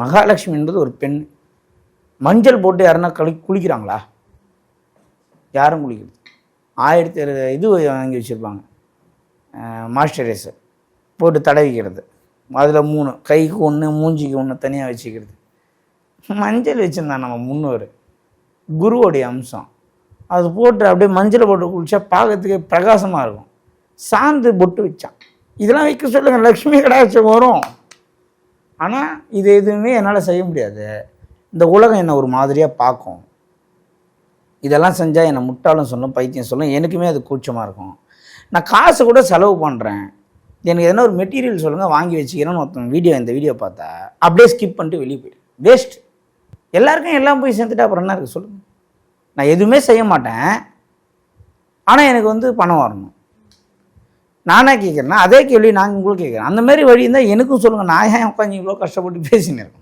மகாலட்சுமி என்பது ஒரு பெண். மஞ்சள் போட்டு யாருன்னா கழி குளிக்கிறாங்களா? யாரும் குளிக்கிறது ஆயிரத்தி இது வாங்கி வச்சுருப்பாங்க. மாய்ஸ்சரைசர் போட்டு தடவிக்கிறது அதில் மூணு கைக்கு ஒன்று மூஞ்சிக்கு ஒன்று தனியாக வச்சுக்கிறது. மஞ்சள் வச்சுருந்தான் நம்ம முன்னோர். குருவோடைய அம்சம். அது போட்டு அப்படியே மஞ்சள் போட்டு குளிச்சா பார்க்கறதுக்கே பிரகாசமாக இருக்கும். சாந்து பொட்டு வச்சான். இதெல்லாம் வைக்க சொல்லுங்கள் லக்ஷ்மி கடாட்சம் வரும். ஆனால் இது எதுவுமே என்னால் செய்ய முடியாது. இந்த உலகம் என்னை ஒரு மாதிரியாக பார்க்கும். இதெல்லாம் செஞ்சால் என்னை முட்டாளும் சொல்லும் பைத்தியம் சொல்லும் எனக்குமே அது கூச்சமாக இருக்கும். நான் காசு கூட செலவு பண்ணுறேன் எனக்கு எதனா ஒரு மெட்டீரியல் சொல்லுங்கள் வாங்கி வச்சுக்கிறேன்னு ஒருத்தன் வீடியோ இந்த வீடியோ பார்த்தா அப்படியே ஸ்கிப் பண்ணிட்டு வெளியே போயிடு. வேஸ்ட் எல்லாருக்கும் எல்லாம் போய் சேர்ந்துட்டு அப்புறம் என்ன இருக்குது சொல்லுங்கள் நான் எதுவுமே செய்ய மாட்டேன். ஆனால் எனக்கு வந்து பணம் வரணும். நானே கேட்குறேன்னா அதே கேள்வி நாங்கள் உங்களுக்கு கேட்குறேன். அந்த மாதிரி வழி இருந்தால் எனக்கும் சொல்லுங்கள் நான் ஏன் உட்காந்து இவ்வளோ கஷ்டப்பட்டு பேசினேன்